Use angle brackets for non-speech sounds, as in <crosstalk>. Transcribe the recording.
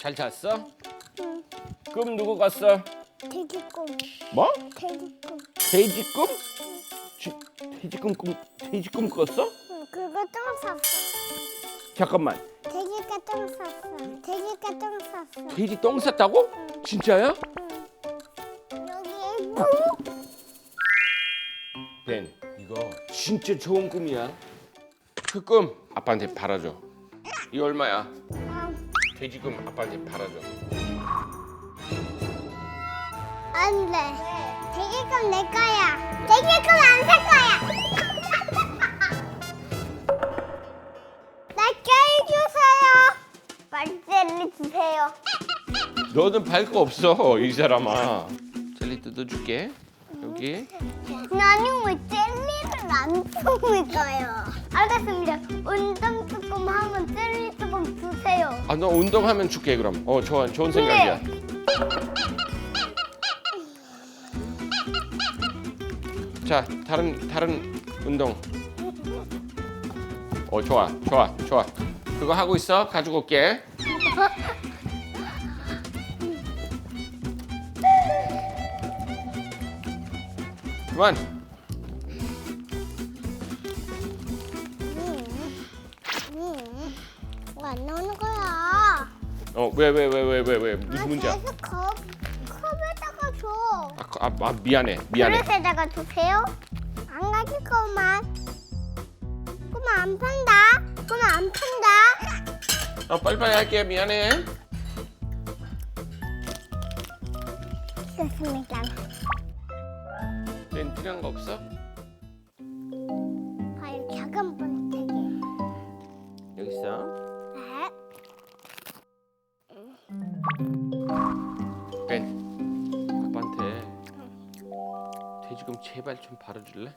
잘 잤어? 응. 꿈 누구 꿨어? 돼지꿈. 뭐? 돼지꿈. 돼지 꿈? 지, 돼지 꿈, 꿈 돼지 꿈 꿨어? 응, 그거 똥 쌌어. 잠깐만. 돼지가 똥 쌌어. 돼지가 똥 쌌어. 돼지 똥 쌌다고? 진짜야? 여기 뭐? 벤, 이거 진짜 좋은 꿈이야. 그 꿈 아빠한테 팔아줘. 이 얼마야? 아, 돼지 꿈 아빠한테 팔아줘. 안 돼. 돼지꿈 내 거야. 돼지꿈 안살 거야. <laughs> 나 젤리 주세요. 빨리 젤리 주세요. 너는 팔거 없어 이 사람아. 젤리 뜯어줄게. 여기. 나는 왜 젤리를 안 먹어요? 알겠 아 너 운동하면 줄게 그럼. 어 좋아 좋은 생각이야. 자 다른 다른 운동. 어 좋아 좋아 좋아. 그거 하고 있어 가지고 올게. 그만. 왜안 나오는 거야? 어왜 왜 왜 왜 왜 왜 무슨 아, 문제야? 계속 컵, 컵에다가 줘. 아, 거- 아, 아 미안해 미안해. 그릇에다가 주세요. 안 가질 거만. 그럼 안 판다. 그럼 안 판다. 어 빨리빨리 할게 미안해. 좋습니다. 벤 필요한 거 없어? 과연 작은 번택이. 여기 있어. 벤 아빠한테 돼지금 제발 좀 바르줄래?